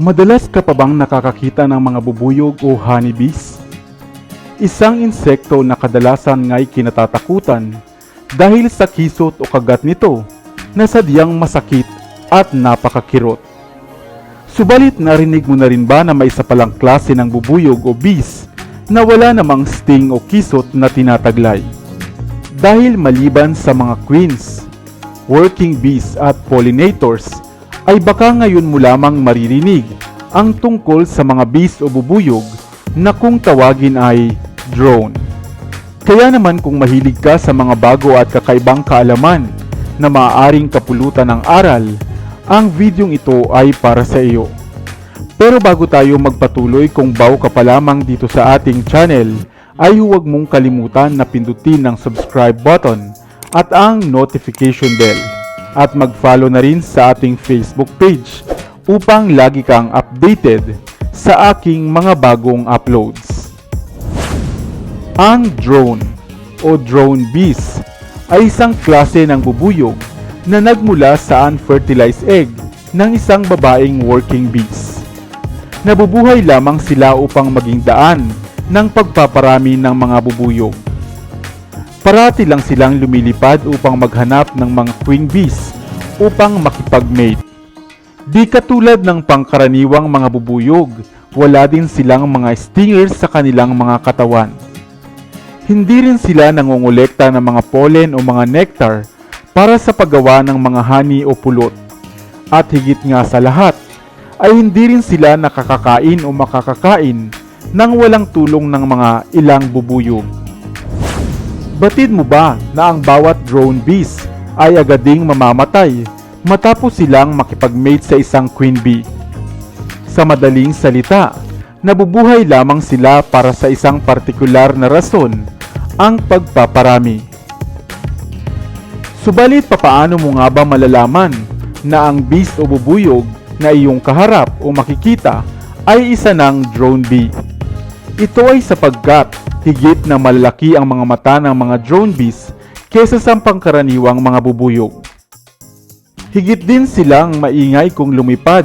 Madalas ka pa bang nakakakita ng mga bubuyog o honeybees? Isang insekto na kadalasan nga'y kinatatakutan dahil sa kisot o kagat nito na sadyang masakit at napakakirot. Subalit narinig mo na rin ba na may isa palang klase ng bubuyog o bees na wala namang sting o kisot na tinataglay? Dahil maliban sa mga queens, working bees at pollinators, ay baka ngayon mo lamang maririnig ang tungkol sa mga bees o bubuyog na kung tawagin ay drone. Kaya naman kung mahilig ka sa mga bago at kakaibang kaalaman na maaaring kapulutan ng aral, ang videong ito ay para sa iyo. Pero bago tayo magpatuloy kung bago ka pa lamang dito sa ating channel, ay huwag mong kalimutan na pindutin ang subscribe button at ang notification bell at mag-follow na rin sa ating Facebook page upang lagi kang updated sa aking mga bagong uploads. Ang drone o drone bees ay isang klase ng bubuyog na nagmula sa unfertilized egg ng isang babaeng working bees. Nabubuhay lamang sila upang maging daan ng pagpaparami ng mga bubuyog. Parati lang silang lumilipad upang maghanap ng mga queen bees upang makipag-mate. Di katulad ng pangkaraniwang mga bubuyog, wala din silang mga stingers sa kanilang mga katawan. Hindi rin sila nangongolekta ng mga pollen o mga nectar para sa paggawa ng mga honey o pulot. At higit nga sa lahat, ay hindi rin sila nakakakain o makakakain nang walang tulong ng mga ilang bubuyog. Batid mo ba na ang bawat drone bees ay agading mamamatay matapos silang makipag-mate sa isang queen bee? Sa madaling salita, nabubuhay lamang sila para sa isang partikular na rason, ang pagpaparami. Subalit papaano mo nga ba malalaman na ang beast o bubuyog na iyong kaharap o makikita ay isa ng drone bee? Ito ay sapagkat higit na malalaki ang mga mata ng mga drone bees kesa sa pangkaraniwang mga bubuyog. Higit din silang maingay kung lumipad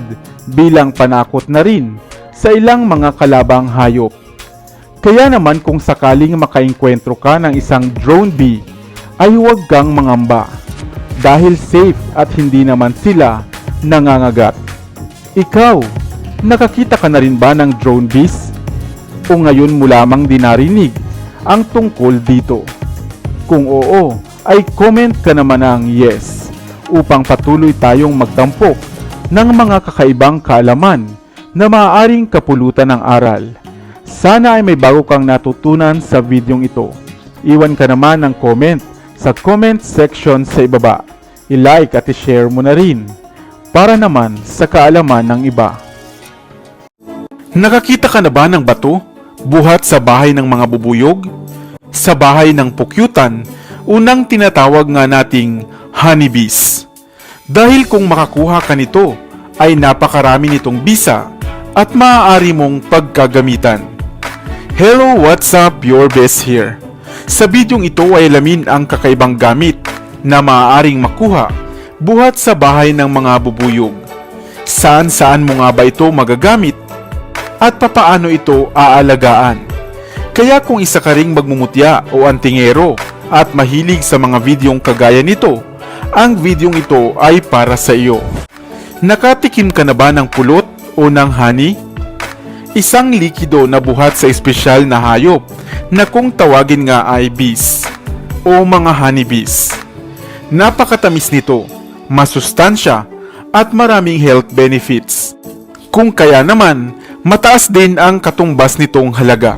bilang panakot na rin sa ilang mga kalabang hayop. Kaya naman kung sakaling makaengkwentro ka ng isang drone bee, ay huwag kang mangamba dahil safe at hindi naman sila nangangagat. Ikaw, nakakita ka na rin ba ng drone bees? O ngayon mo lamang dinarinig ang tungkol dito? Kung oo, ay comment ka naman ng yes upang patuloy tayong magtampok ng mga kakaibang kaalaman na maaaring kapulutan ng aral. Sana ay may bago kang natutunan sa videong ito. Iwan ka naman ng comment sa comment section sa ibaba. I-like at i-share mo na rin para naman sa kaalaman ng iba. Nakakita ka na ba ng bato buhat sa bahay ng mga bubuyog? Sa bahay ng pukyutan, unang tinatawag nga nating honeybees. Dahil kung makakuha ka nito, ay napakarami nitong bisa at maaari mong pagkagamitan. Hello, what's up? Your best here. Sa bidyong ito ay alamin ang kakaibang gamit na maaaring makuha buhat sa bahay ng mga bubuyog. Saan saan mo nga ba ito magagamit? At papaano ito aalagaan? Kaya kung isa ka ring magmumutya o antingero at mahilig sa mga videong kagaya nito, ang videong ito ay para sa iyo. Nakatikim ka na ba ng pulot o ng honey? Isang likido na buhat sa espesyal na hayop na kung tawagin nga ay bees o mga honeybees. Napakatamis nito, masustansya at maraming health benefits. Kung kaya naman, mataas din ang katumbas nitong halaga.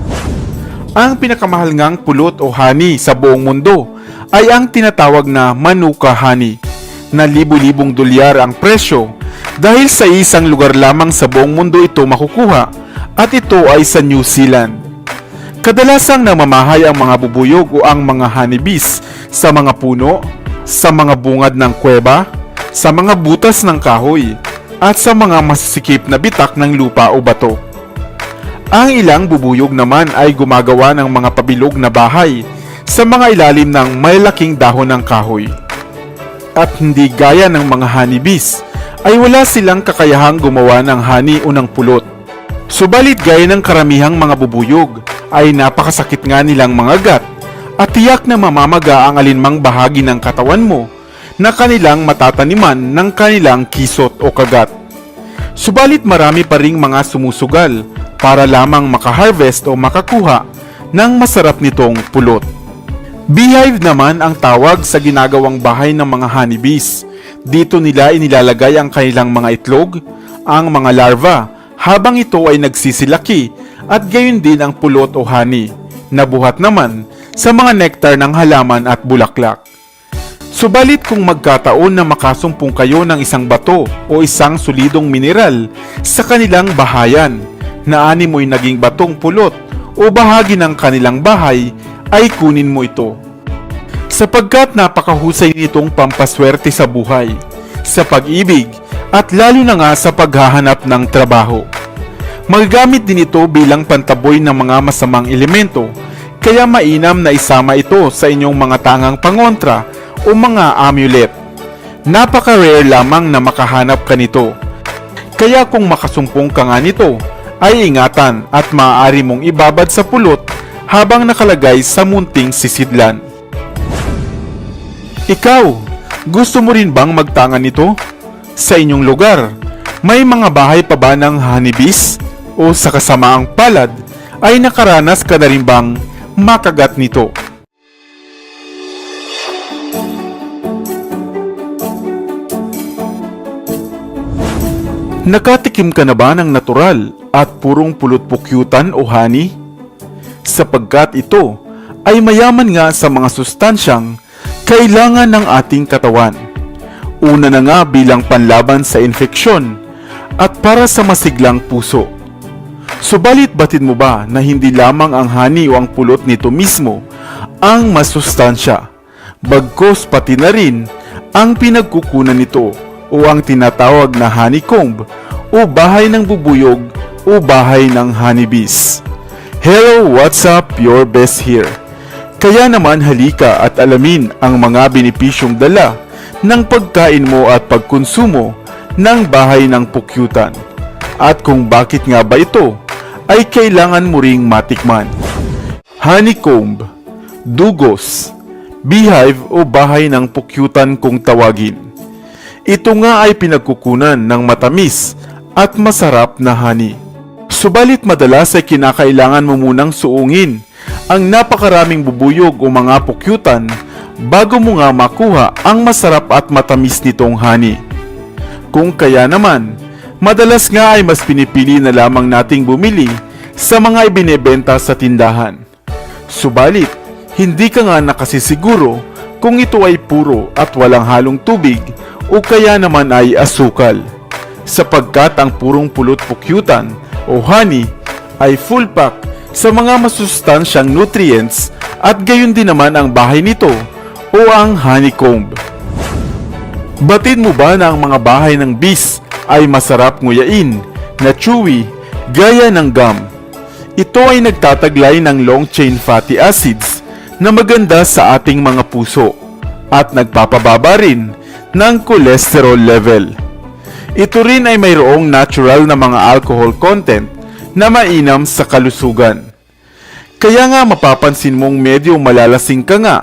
Ang pinakamahal ngang pulot o honey sa buong mundo ay ang tinatawag na Manuka honey na libu-libong dolyar ang presyo dahil sa isang lugar lamang sa buong mundo ito makukuha at ito ay sa New Zealand. Kadalasang namamahay ang mga bubuyog o ang mga honeybees sa mga puno, sa mga bungad ng kuweba, sa mga butas ng kahoy, at sa mga masisikip na bitak ng lupa o bato. Ang ilang bubuyog naman ay gumagawa ng mga pabilog na bahay sa mga ilalim ng malalaking dahon ng kahoy. At hindi gaya ng mga honeybees, ay wala silang kakayahang gumawa ng hani o ng pulot. Subalit gaya ng karamihang mga bubuyog ay napakasakit nga nilang mga gat at tiyak na mamamaga ang alinmang bahagi ng katawan mo na kanilang matataniman ng kanilang kisot o kagat. Subalit marami pa ring mga sumusugal para lamang makaharvest o makakuha ng masarap nitong pulot. Beehive naman ang tawag sa ginagawang bahay ng mga honeybees. Dito nila inilalagay ang kanilang mga itlog, ang mga larva, habang ito ay nagsisilaki at gayon din ang pulot o honey, nabuhat naman sa mga nektar ng halaman at bulaklak. Subalit kung magkataon na makasumpong kayo ng isang bato o isang solidong mineral sa kanilang bahayan, na ani mo'y naging batong pulot o bahagi ng kanilang bahay, ay kunin mo ito. Sapagkat napakahusay nitong pampaswerte sa buhay, sa pag-ibig, at lalo na nga sa paghahanap ng trabaho. Magagamit din ito bilang pantaboy ng mga masamang elemento, kaya mainam na isama ito sa inyong mga tangang pangontra o mga amulet. Napaka-rare lamang na makahanap ka nito. Kaya kung makasumpong ka nga nito, ay ingatan at maaari mong ibabad sa pulot habang nakalagay sa munting sisidlan. Ikaw, gusto mo rin bang magtangan nito? Sa inyong lugar, may mga bahay pa ba ng honeybees? O sa kasamaang palad, ay nakaranas ka na rin bang makagat nito? Nakatikim ka na ba ng natural at purong pulot-pukyutan o honey? Sapagkat ito ay mayaman nga sa mga sustansyang kailangan ng ating katawan. Una na nga bilang panlaban sa infeksyon at para sa masiglang puso. Subalit batid mo ba na hindi lamang ang honey o ang pulot nito mismo ang masustansya, bagkos pati na rin ang pinagkukunan nito o ang tinatawag na honeycomb o bahay ng bubuyog o bahay ng honeybees. Hello, what's up? Your best here. Kaya naman halika at alamin ang mga benepisyong dala ng pagkain mo at pagkonsumo ng bahay ng pukyutan. At kung bakit nga ba ito ay kailangan mo ring matikman. Honeycomb, dugos, beehive o bahay ng pukyutan kung tawagin. Ito nga ay pinagkukunan ng matamis at masarap na honey. Subalit madalas ay kinakailangan mo munang suungin ang napakaraming bubuyog o mga pukyutan bago mo nga makuha ang masarap at matamis nitong honey. Kung kaya naman, madalas nga ay mas pinipili na lamang nating bumili sa mga ibinebenta sa tindahan. Subalit, hindi ka nga nakasisiguro kung ito ay puro at walang halong tubig o kaya naman ay asukal. Sapagkat ang purong pulot pukyutan o honey ay full pack sa mga masustansyang nutrients at gayon din naman ang bahay nito o ang honeycomb. Batid mo ba na ang mga bahay ng bees ay masarap nguyain, na chewy, gaya ng gum? Ito ay nagtataglay ng long chain fatty acids na maganda sa ating mga puso at nagpapababa rin ng cholesterol level. Ito rin ay mayroong natural na mga alcohol content na mainam sa kalusugan. Kaya nga mapapansin mong medyo malalasing ka nga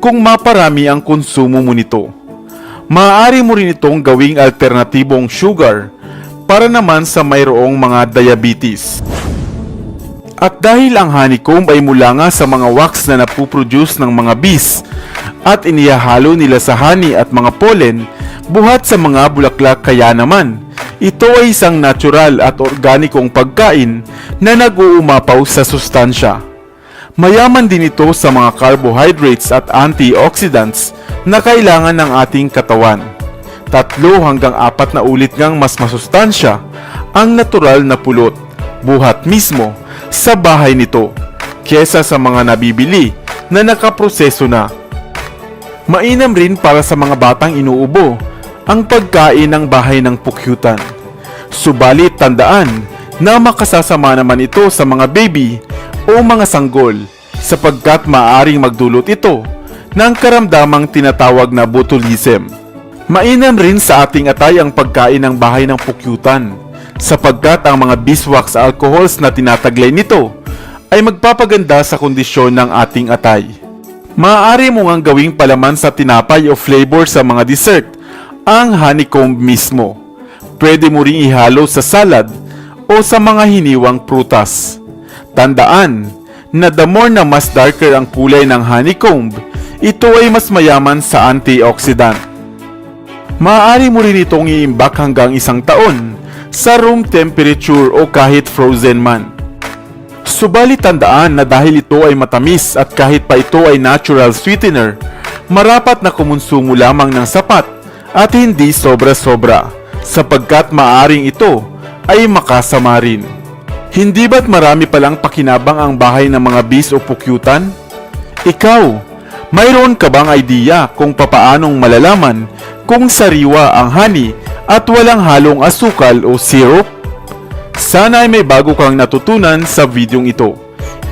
kung maparami ang konsumo mo nito. Maaari mo rin itong gawing alternatibong sugar para naman sa mayroong mga diabetes. At dahil ang honeycomb ay mula nga sa mga wax na napuproduce ng mga bees at inihahalo nila sa honey at mga pollen buhat sa mga bulaklak kaya naman, ito ay isang natural at organikong pagkain na nag-uumapaw sa sustansya. Mayaman din ito sa mga carbohydrates at antioxidants na kailangan ng ating katawan. Tatlo hanggang apat na ulit ngang mas masustansya ang natural na pulot, buhat mismo sa bahay nito, kesa sa mga nabibili na nakaproseso na. Mainam rin para sa mga batang inuubo ang pagkain ng bahay ng pukyutan. Subalit tandaan na makasasama naman ito sa mga baby o mga sanggol sapagkat maaring magdulot ito ng karamdamang tinatawag na botulism. Mainam rin sa ating atay ang pagkain ng bahay ng pukyutan sapagkat ang mga beeswax alcohols na tinataglay nito ay magpapaganda sa kondisyon ng ating atay. Maaari mo ngang gawing palaman sa tinapay o flavor sa mga dessert ang honeycomb mismo. Pwede mo ring ihalo sa salad o sa mga hiniwang prutas. Tandaan na the more na mas darker ang kulay ng honeycomb, ito ay mas mayaman sa antioxidant. Maaari mo rin itong iimbak hanggang isang taon sa room temperature o kahit frozen man. Subalit tandaan na dahil ito ay matamis at kahit pa ito ay natural sweetener, marapat na kumonsumo lamang ng sapat at hindi sobra-sobra sapagkat maaring ito ay makasama rin. Hindi ba't marami palang pakinabang ang bahay ng mga bis o pukyutan? Ikaw, mayroon ka bang idea kung papaanong malalaman kung sariwa ang honey at walang halong asukal o syrup? Sana ay may bago kang natutunan sa videong ito.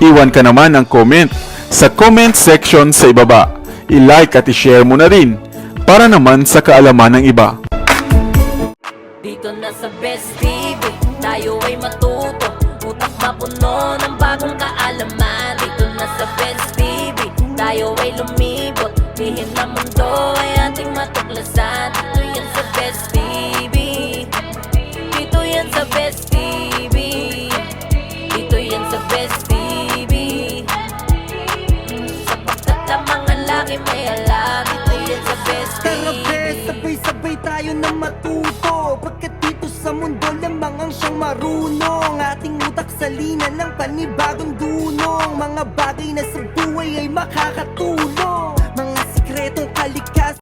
Iwan ka naman ng comment sa comment section sa ibaba. I-like at i-share mo na rin para naman sa kaalaman ng iba. Dito na sa Best TV, tayo ay matuto Utak mapuno ng bagong kaalaman Dito na sa Best TV, tayo ay lumibot Lihim na mundo ay ating matuklasan Salinan ng panibagong dunong. Mga bagay na sa buhay ay makakatulong. Mga sikretong kalikatan